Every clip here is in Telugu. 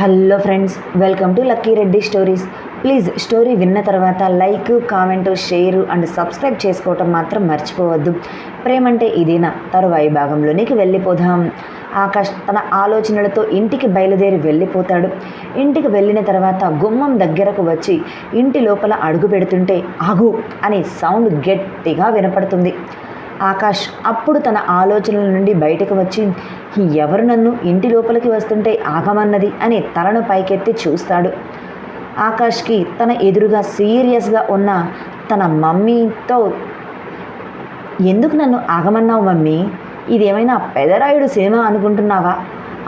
Hello friends welcome to Lucky Reddy stories. Please story విన్న తర్వాత like comment share and subscribe చేసుకోవటం మాత్రం మర్చిపోవద్దు. ప్రేమంటే ఇదేనా? తరువాయి భాగంలోనికి వెళ్ళిపోదాం. ఆకాష్ తన ఆలోచనలతో ఇంటికి బయలుదేరి వెళ్ళిపోతాడు. ఇంటికి వెళ్ళిన తర్వాత గుమ్మం దగ్గరకు వచ్చి ఇంటి లోపల అడుగు పెడుతుంటే ఆగు అనే సౌండ్ గట్టిగా వినపడుతుంది. ఆకాష్ అప్పుడు తన ఆలోచనల నుండి బయటకు వచ్చి ఎవరు నన్ను ఇంటి లోపలికి వస్తుంటే ఆగమన్నది? అని తలను పైకెత్తి చూస్తాడు. ఆకాష్కి తన ఎదురుగా సీరియస్గా ఉన్న తన మమ్మీతో ఎందుకు నన్ను ఆగమన్నావు మమ్మీ? ఇదేమైనా పెదరాయుడు సినిమా అనుకుంటున్నావా?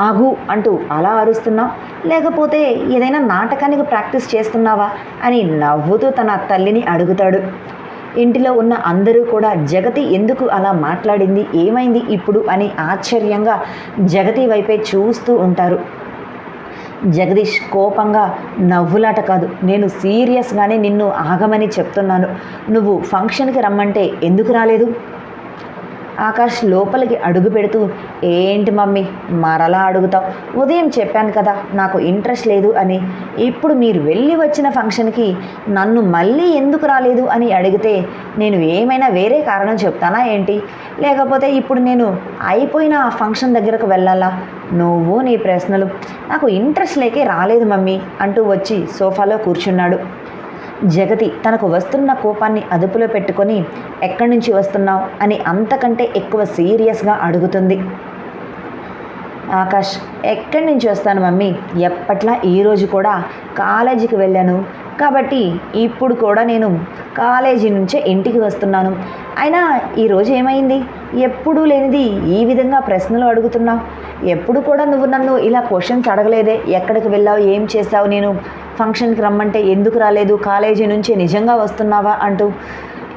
ఆగు అంటూ అలా అరుస్తున్నావు లేకపోతే ఏదైనా నాటకానికి ప్రాక్టీస్ చేస్తున్నావా? అని నవ్వుతూ తన తల్లిని అడుగుతాడు. ఇంటిలో ఉన్న అందరూ కూడా జగతి ఎందుకు అలా మాట్లాడింది ఏమైంది ఇప్పుడు అని ఆశ్చర్యంగా జగతి వైపే చూస్తూ ఉంటారు. జగదీష్ కోపంగా నవ్వులాట కాదు నేను సీరియస్గానే నిన్ను ఆగమని చెప్తున్నాను. నువ్వు ఫంక్షన్కి రమ్మంటే ఎందుకు రాలేదు? ఆకాష్ లోపలికి అడుగు పెడుతూ ఏంటి మమ్మీ మరలా అడుగుతావు? ఉదయం చెప్పాను కదా నాకు ఇంట్రెస్ట్ లేదు అని. ఇప్పుడు మీరు వెళ్ళి వచ్చిన ఫంక్షన్కి నన్ను మళ్ళీ ఎందుకు రాలేదు? అని అడిగితే నేను ఏమైనా వేరే కారణం చెప్తానా ఏంటి? లేకపోతే ఇప్పుడు నేను అయిపోయిన ఆ ఫంక్షన్ దగ్గరకు వెళ్ళాలా? నువ్వు నీ ప్రశ్నలు. నాకు ఇంట్రెస్ట్ లేకే రాలేదు మమ్మీ అంటూ వచ్చి సోఫాలో కూర్చున్నాడు. జగతి తనకు వస్తున్న కోపాన్ని అదుపులో పెట్టుకొని ఎక్కడి నుంచి వస్తున్నావు? అని అంతకంటే ఎక్కువ సీరియస్గా అడుగుతుంది. ఆకాష్ ఎక్కడి నుంచి వస్తాను మమ్మీ? ఎప్పట్లా ఈరోజు కూడా కాలేజీకి వెళ్ళాను. కాబట్టి ఇప్పుడు కూడా నేను కాలేజీ నుంచే ఇంటికి వస్తున్నాను. అయినా ఈరోజు ఏమైంది? ఎప్పుడూ లేనిది ఈ విధంగా ప్రశ్నలు అడుగుతున్నావు. ఎప్పుడు కూడా నువ్వు నన్ను ఇలా క్వశ్చన్స్ అడగలేదే. ఎక్కడికి వెళ్ళావు? ఏం చేస్తావు నేను ఫంక్షన్కి రమ్మంటే ఎందుకు రాలేదు? కాలేజీ నుంచి నిజంగా వస్తున్నావా? అంటూ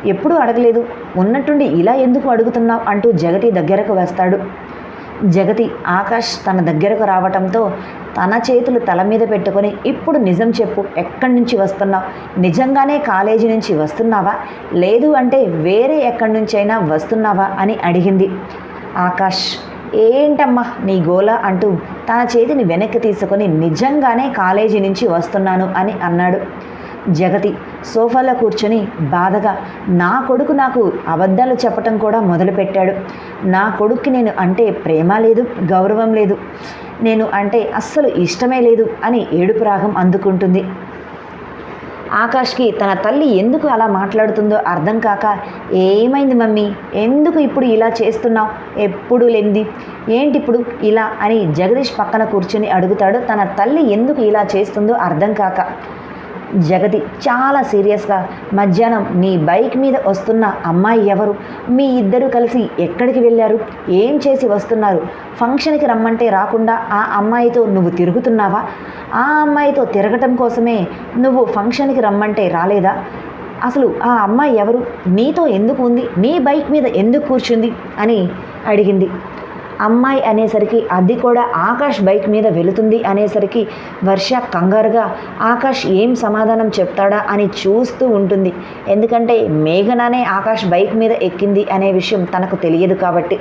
ఎప్పుడూ అడగలేదు. ఉన్నట్టుండి ఇలా ఎందుకు అడుగుతున్నావు? అంటూ జగతి దగ్గరకు వస్తాడు. జగతి ఆకాష్ తన దగ్గరకు రావటంతో తన చేతులు తల మీద పెట్టుకొని ఇప్పుడు నిజం చెప్పు. ఎక్కడి నుంచి వస్తున్నావు? నిజంగానే కాలేజీ నుంచి వస్తున్నావా? లేదు అంటే వేరే ఎక్కడి నుంచైనా వస్తున్నావా? అని అడిగింది. ఆకాష్ ఏంటమ్మా నీ గోల? అంటూ తన చేతిని వెనక్కి తీసుకొని నిజంగానే కాలేజీ నుంచి వస్తున్నాను అని అన్నాడు. జగతి సోఫాలో కూర్చొని బాధగా నా కొడుకు నాకు అబద్ధాలు చెప్పటం కూడా మొదలుపెట్టాడు. నా కొడుక్కి నేను అంటే ప్రేమ లేదు గౌరవం లేదు. నేను అంటే అస్సలు ఇష్టమే లేదు అని ఏడుపు రాగం అందుకుంటుంది. ఆకాష్కి తన తల్లి ఎందుకు అలా మాట్లాడుతుందో అర్థం కాక ఏమైంది మమ్మీ? ఎందుకు ఇప్పుడు ఇలా చేస్తున్నావు? ఎప్పుడు లేనిది? ఏంటి ఇప్పుడు ఇలా? అని జగదీష్ పక్కన కూర్చుని అడుగుతాడు. తన తల్లి ఎందుకు ఇలా చేస్తుందో అర్థం కాక జగతి చాలా సీరియస్గా మధ్యాహ్నం నీ బైక్ మీద వస్తున్న అమ్మాయి ఎవరు? మీ ఇద్దరు కలిసి ఎక్కడికి వెళ్ళారు? ఏం చేసి వస్తున్నారు? ఫంక్షన్కి రమ్మంటే రాకుండా ఆ అమ్మాయితో నువ్వు తిరుగుతున్నావా? ఆ అమ్మాయితో తిరగటం కోసమే నువ్వు ఫంక్షన్కి రమ్మంటే రాలేదా? అసలు ఆ అమ్మాయి ఎవరు? నీతో ఎందుకు ఉంది? నీ బైక్ మీద ఎందుకు కూర్చుంది? అని అడిగింది. అమ్మాయి అనేసరికి అది కూడా ఆకాష్ బైక్ మీద వెళుతుంది అనేసరికి వర్ష కంగారుగా ఆకాష్ ఏం సమాధానం చెప్తాడా అని చూస్తూ ఉంటుంది. ఎందుకంటే మేఘనానే ఆకాష్ బైక్ మీద ఎక్కింది అనే విషయం తనకు తెలియదు కాబట్టి.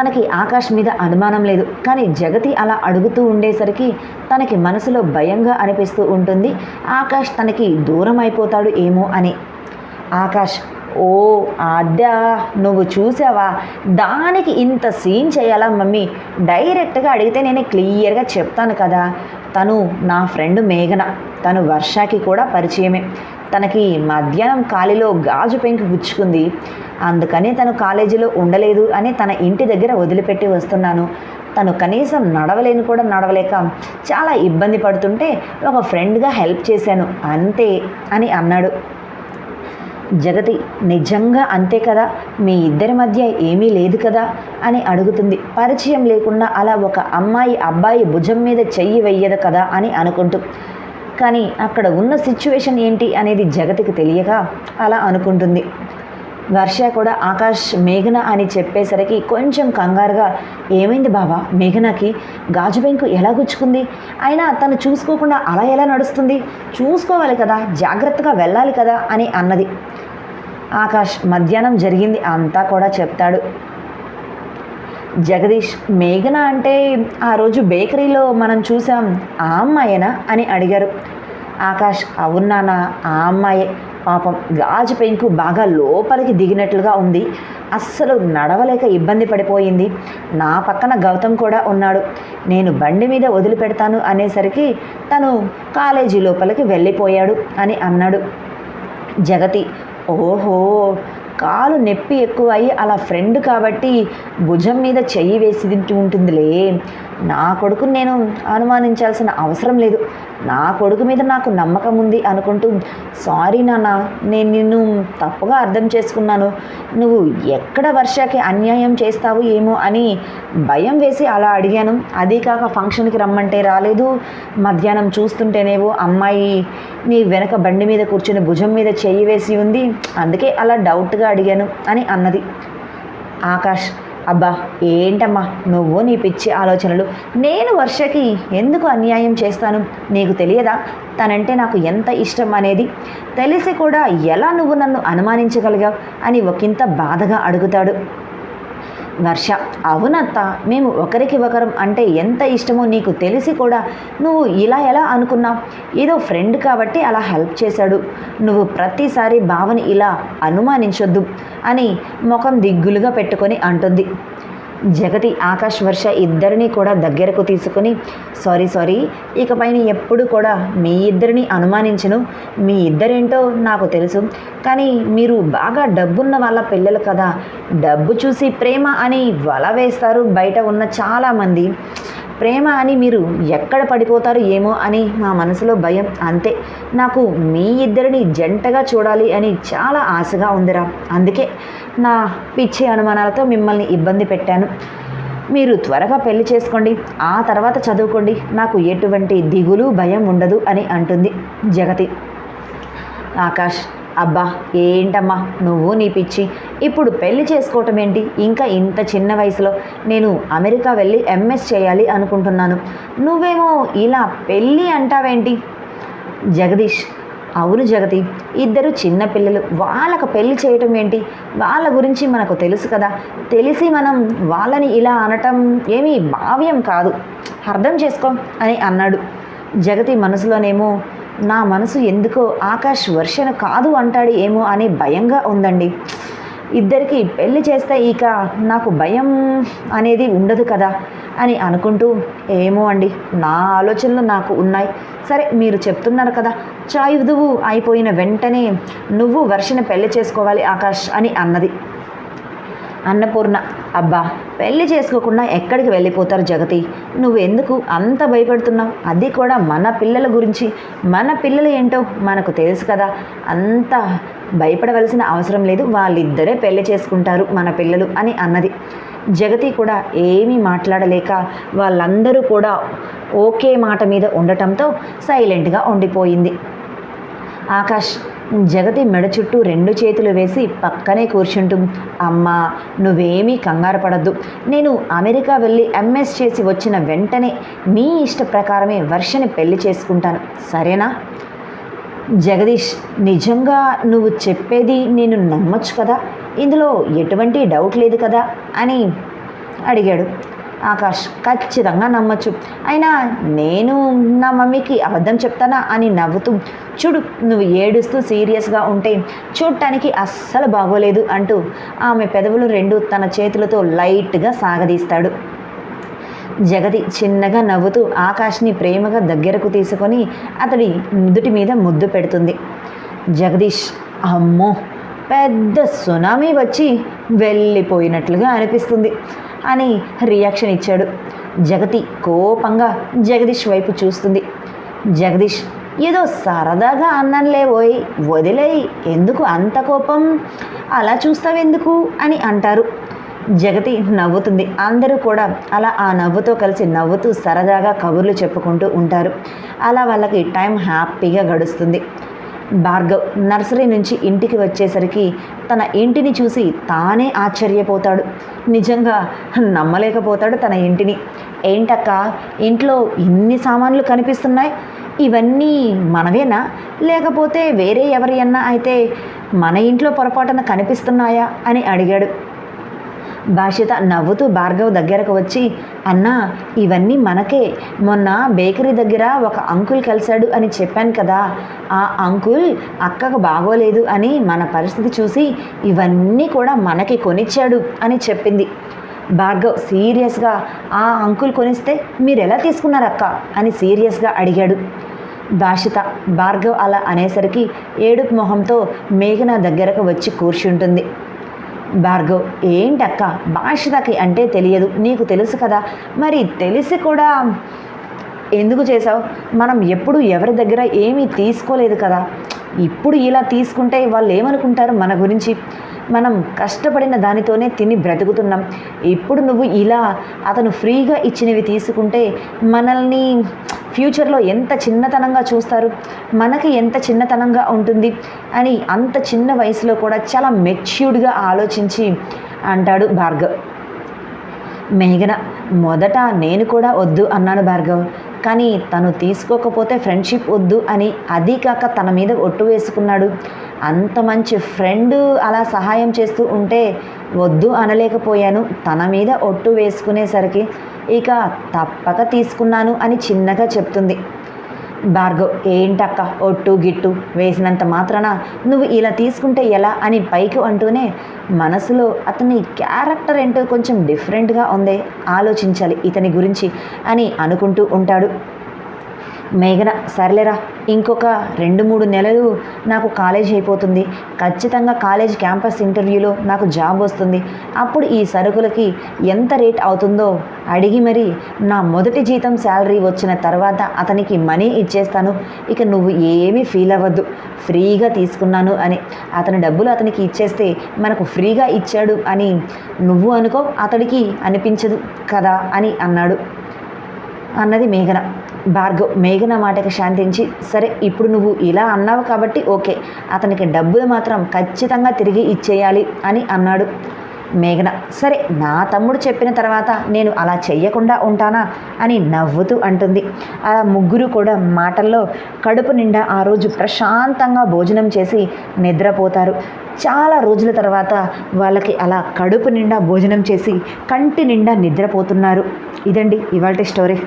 తనకి ఆకాష్ మీద అనుమానం లేదు. కానీ జగతి అలా అడుగుతూ ఉండేసరికి తనకి మనసులో భయంగా అనిపిస్తూ ఉంటుంది. ఆకాష్ తనకి దూరం అయిపోతాడు ఏమో అని. ఆకాష్ ఓ అద్దా నువ్వు చూసావా? దానికి ఇంత సీన్ చేయాలా మమ్మీ? డైరెక్ట్గా అడిగితే నేను క్లియర్గా చెప్తాను కదా. తను నా ఫ్రెండ్ మేఘన. తను వర్షాకి కూడా పరిచయమే. తనకి మధ్యాహ్నం కాలిలో గాజు పెంకు గుచ్చుకుంది. అందుకని తను కాలేజీలో ఉండలేదు అని తన ఇంటి దగ్గర వదిలిపెట్టి వస్తున్నాను. తను కనీసం నడవలేని కూడా నడవలేక చాలా ఇబ్బంది పడుతుంటే ఒక ఫ్రెండ్గా హెల్ప్ చేశాను. అంతే అని అన్నాడు. జగతి నిజంగా అంతే కదా? మీ ఇద్దరి మధ్య ఏమీ లేదు కదా? అని అడుగుతుంది. పరిచయం లేకుండా అలా ఒక అమ్మాయి అబ్బాయి భుజం మీద చెయ్యి వెయ్యదు కదా అని అనుకుంటూ. కానీ అక్కడ ఉన్న సిచ్యువేషన్ ఏంటి అనేది జగతికి తెలియక అలా అనుకుంటుంది. వర్ష కూడా ఆకాష్ మేఘన అని చెప్పేసరికి కొంచెం కంగారుగా ఏమైంది బాబా మేఘనకి గాజు బెంకు ఎలా గుచ్చుకుంది? అయినా తను చూసుకోకుండా అలా ఎలా నడుస్తుంది? చూసుకోవాలి కదా జాగ్రత్తగా వెళ్ళాలి కదా అని అన్నది. ఆకాష్ మధ్యాహ్నం జరిగింది అంతా కూడా చెప్తాడు. జగదీష్ మేఘన అంటే ఆ రోజు బేకరీలో మనం చూసాం ఆ అమ్మాయేనా? అని అడిగారు. ఆకాష్ అవునానా ఆ అమ్మాయే. పాపం గాజు పెంకు బాగా లోపలికి దిగినట్లుగా ఉంది. అస్సలు నడవలేక ఇబ్బంది పడిపోయింది. నా పక్కన గౌతమ్ కూడా ఉన్నాడు. నేను బండి మీద వదిలిపెడతాను అనేసరికి తను కాలేజీ లోపలికి వెళ్ళిపోయాడు అని అన్నాడు. జగతి ఓహో కాలు నొప్పి అయి అలా ఫ్రెండ్ కాబట్టి భుజం మీద చెయ్యి వేసి తింటూ ఉంటుందిలే. నా కొడుకుని నేను అనుమానించాల్సిన అవసరం లేదు. నా కొడుకు మీద నాకు నమ్మకం ఉంది అనుకుంటూ సారీ నాన్న నేను నిన్ను తప్పుగా అర్థం చేసుకున్నాను. నువ్వు ఎక్కడ వర్షకి అన్యాయం చేస్తావు ఏమో అని భయం వేసి అలా అడిగాను. అదీ కాక ఫంక్షన్కి రమ్మంటే రాలేదు. మధ్యాహ్నం చూస్తుంటేనేవో అమ్మాయి నీ వెనక బండి మీద కూర్చుని భుజం మీద చెయ్యి వేసి ఉంది. అందుకే అలా డౌట్గా అడిగాను అని అన్నది. ఆకాష్ అబ్బా ఏంటమ్మా? నువ్వు నీ పిచ్చి ఆలోచనలు. నేను వర్షకి ఎందుకు అన్యాయం చేస్తాను? నీకు తెలియదా? తనంటే నాకు ఎంత ఇష్టం అనేది? తెలిసి కూడా ఎలా నువ్వు నన్ను అనుమానించగలిగావు? అని ఒకంత బాధగా అడుగుతాడు. వర్ష. అవునత్త మేము ఒకరికి ఒకరం అంటే ఎంత ఇష్టమో నీకు తెలిసి కూడా నువ్వు ఇలా ఎలా అనుకున్నావు? ఏదో ఫ్రెండ్ కాబట్టి అలా హెల్ప్ చేశాడు. నువ్వు ప్రతిసారి భావని ఇలా అనుమానించొద్దు అని ముఖం దిగ్గులుగా పెట్టుకొని అంటుంది. జగతి ఆకాష్ వర్ష ఇద్దరిని కూడా దగ్గరకు తీసుకుని సారీ సారీ ఇకపైన ఎప్పుడు కూడా మీ ఇద్దరిని అనుమానించను. మీ ఇద్దరేంటో నాకు తెలుసు. కానీ మీరు బాగా డబ్బున్న వాళ్ళ పిల్లలు కదా. డబ్బు చూసి ప్రేమ అని వల వేస్తారు బయట ఉన్న చాలామంది. ప్రేమ అని మీరు ఎక్కడ పడిపోతారు ఏమో అని మా మనసులో భయం. అంతే. నాకు మీ ఇద్దరిని జంటగా చూడాలి అని చాలా ఆశగా ఉందిరా. అందుకే నా పిచ్చి అనుమానాలతో మిమ్మల్ని ఇబ్బంది పెట్టాను. మీరు త్వరగా పెళ్ళి చేసుకోండి. ఆ తర్వాత చదువుకోండి. నాకు ఎటువంటి దిగులు భయం ఉండదు అని అంటుంది జగతి. ఆకాష్ అబ్బా ఏంటమ్మా? నువ్వు నీ పిచ్చి. ఇప్పుడు పెళ్ళి చేసుకోవటం ఏంటి? ఇంకా ఇంత చిన్న వయసులో నేను అమెరికా వెళ్ళి ఎంఎస్ చేయాలి అనుకుంటున్నాను. నువ్వేమో ఇలా పెళ్ళి అంటావేంటి? జగదీష్ అవును జగతి ఇద్దరు చిన్నపిల్లలు వాళ్ళకు పెళ్ళి చేయటం ఏంటి? వాళ్ళ గురించి మనకు తెలుసు కదా. తెలిసి మనం వాళ్ళని ఇలా అనటం ఏమీ భావ్యం కాదు. అర్థం చేసుకో అని అన్నాడు. జగతి మనసులోనేమో నా మనసు ఎందుకో ఆకాష్ వర్షను కాదు అంటాడు ఏమో అనే భయంగా ఉందండి. ఇద్దరికి పెళ్ళి చేస్తే ఇక నాకు భయం అనేది ఉండదు కదా. అని అనుకుంటూ ఏమో అండి నా ఆలోచనలు నాకు ఉన్నాయి. సరే మీరు చెప్తున్నారు కదా చాయుదువు అయిపోయిన వెంటనే నువ్వు వర్షని పెళ్ళి చేసుకోవాలి ఆకాష్ అని అన్నది. అన్నపూర్ణ అబ్బా పెళ్ళి చేసుకోకుండా ఎక్కడికి వెళ్ళిపోతారు జగతి? నువ్వు ఎందుకు అంత భయపడుతున్నావు? అది కూడా మన పిల్లల గురించి. మన పిల్లలు ఏంటో మనకు తెలుసు కదా. అంత భయపడవలసిన అవసరం లేదు. వాళ్ళిద్దరే పెళ్ళి చేసుకుంటారు మన పిల్లలు అని అన్నది. జగతి కూడా ఏమీ మాట్లాడలేక వాళ్ళందరూ కూడా ఓకే మాట మీద ఉండటంతో సైలెంట్గా ఉండిపోయింది. ఆకాష్ జగతి మెడ చుట్టూ రెండు చేతులు వేసి పక్కనే కూర్చుంటూ అమ్మా నువ్వేమీ కంగారు పడద్దు. నేను అమెరికా వెళ్ళి ఎంఎస్ చేసి వచ్చిన వెంటనే నీ ఇష్ట ప్రకారమే వర్షని పెళ్ళి చేసుకుంటాను. సరేనా? జగదీష్ నిజంగా నువ్వు చెప్పేది నేను నమ్మొచ్చు కదా? ఇందులో ఎటువంటి డౌట్ లేదు కదా? అని అడిగాడు. ఆకాష్ ఖచ్చితంగా నమ్మచ్చు. అయినా నేను నా మమ్మీకి అబద్ధం చెప్తానా అని నవ్వుతూ చూడు నువ్వు ఏడుస్తూ సీరియస్గా ఉంటే చూడటానికి అస్సలు బాగోలేదు అంటూ ఆమె పెదవులు రెండు తన చేతులతో లైట్గా సాగదీస్తాడు. జగతి చిన్నగా నవ్వుతూ ఆకాష్ని ప్రేమగా దగ్గరకు తీసుకొని అతడి నుదుటి మీద ముద్దు పెడుతుంది. జగదీష్ అమ్మో పెద్ద సునామీ వచ్చి వెళ్ళిపోయినట్లుగా అనిపిస్తుంది అని రియాక్షన్ ఇచ్చాడు. జగతి కోపంగా జగదీష్ వైపు చూస్తుంది. జగదీష్ ఏదో సరదాగా అన్నంలే పోయి వదిలేయి ఎందుకు అంత కోపం? అలా చూస్తావెందుకు? అని అంటారు. జగతి నవ్వుతుంది. అందరూ కూడా అలా ఆ నవ్వుతో కలిసి నవ్వుతూ సరదాగా కబుర్లు చెప్పుకుంటూ ఉంటారు. అలా వాళ్ళకి టైం హ్యాపీగా గడుస్తుంది. భార్గవ్ నర్సరీ నుంచి ఇంటికి వచ్చేసరికి తన ఇంటిని చూసి తానే ఆశ్చర్యపోతాడు. నిజంగా నమ్మలేకపోతాడు తన ఇంటిని. ఏంటక్క ఇంట్లో ఇన్ని సామాన్లు కనిపిస్తున్నాయి? ఇవన్నీ మనవేనా? లేకపోతే వేరే ఎవరి అన్నా అయితే మన ఇంట్లో పొరపాటున కనిపిస్తున్నాయా? అని అడిగాడు. భాషిత నవ్వుతూ భార్గవ్ దగ్గరకు వచ్చి అన్నా ఇవన్నీ మనకే. మొన్న బేకరీ దగ్గర ఒక అంకుల్ కలిశాడు అని చెప్పాను కదా. ఆ అంకుల్ అక్కకు బాగోలేదు అని మన పరిస్థితి చూసి ఇవన్నీ కూడా మనకి కొనిచ్చాడు అని చెప్పింది. భార్గవ్ సీరియస్గా ఆ అంకుల్ కొనిస్తే మీరు ఎలా తీసుకున్నారు అక్క అని సీరియస్గా అడిగాడు. భాషిత భార్గవ్ అలా అనేసరికి ఏడుపు మొహంతో మేఘన దగ్గరకు వచ్చి కూర్చుంటుంది. భార్గవ్ ఏంటక్క? భాషితకి అంటే తెలియదు. నీకు తెలుసు కదా? మరి తెలిసి కూడా ఎందుకు చేసావు మనం ఎప్పుడు ఎవరి దగ్గర ఏమీ తీసుకోలేదు కదా? ఇప్పుడు ఇలా తీసుకుంటే వాళ్ళు ఏమనుకుంటారు మన గురించి? మనం కష్టపడిన దానితోనే తిని బ్రతుకుతున్నాం. ఇప్పుడు నువ్వు ఇలా అతను ఫ్రీగా ఇచ్చినవి తీసుకుంటే మనల్ని ఫ్యూచర్లో ఎంత చిన్నతనంగా చూస్తారు? మనకి ఎంత చిన్నతనంగా ఉంటుంది? అని అంత చిన్న వయసులో కూడా చాలా మెచ్యూర్డ్గా ఆలోచించి అంటాడు భార్గవ్. మేఘన మొదట నేను కూడా వద్దు అన్నాను భార్గవ్. కానీ తను తీసుకోకపోతే ఫ్రెండ్షిప్ వద్దు అని అది కాక తన మీద ఒట్టు వేసుకున్నాడు. అంత మంచి ఫ్రెండ్ అలా సహాయం చేస్తూ ఉంటే వద్దు అనలేకపోయాను. తన మీద ఒట్టు వేసుకునేసరికి ఇక తప్పక తీసుకున్నాను అని చిన్నగా చెప్తుంది. భార్గవ్ ఏంటక్క ఒట్టు గిట్టు వేసినంత మాత్రాన నువ్వు ఇలా తీసుకుంటే ఎలా అని పైకి అంటూనే మనసులో అతని క్యారెక్టర్ ఏంటో కొంచెం డిఫరెంట్గా ఉంది ఆలోచించాలి ఇతని గురించి అని అనుకుంటూ ఉంటాడు. మేఘన సర్లేరా. ఇంకొక రెండు మూడు నెలలు నాకు కాలేజ్ అయిపోతుంది. ఖచ్చితంగా కాలేజ్ క్యాంపస్ ఇంటర్వ్యూలో నాకు జాబ్ వస్తుంది. అప్పుడు ఈ సరుకులకి ఎంత రేట్ అవుతుందో అడిగి మరి నా మొదటి జీతం శాలరీ వచ్చిన తర్వాత అతనికి మనీ ఇచ్చేస్తాను. ఇక నువ్వు ఏమీ ఫీల్ అవ్వద్దు. ఫ్రీగా తీసుకున్నాను అని. అతని డబ్బులు అతనికి ఇచ్చేస్తే మనకు ఫ్రీగా ఇచ్చాడు అని నువ్వు అనుకో అతడికి అనిపించదు కదా అని అన్నాడు. అన్నది మేఘన. భార్గవ్ మేఘన మాటకి శాంతించి సరే ఇప్పుడు నువ్వు ఇలా అన్నావు కాబట్టి ఓకే అతనికి డబ్బులు మాత్రం ఖచ్చితంగా తిరిగి ఇచ్చేయాలి అని అన్నాడు మేఘన. సరే నా తమ్ముడు చెప్పిన తర్వాత నేను అలా చెయ్యకుండా ఉంటానా? అని నవ్వుతూ అంటుంది. ఆ ముగ్గురు కూడా మాటల్లో కడుపు నిండా ఆ రోజు ప్రశాంతంగా భోజనం చేసి నిద్రపోతారు. చాలా రోజుల తర్వాత వాళ్ళకి అలా కడుపు నిండా భోజనం చేసి కంటి నిండా నిద్రపోతున్నారు. ఇదండి ఇవాళ స్టోరీ.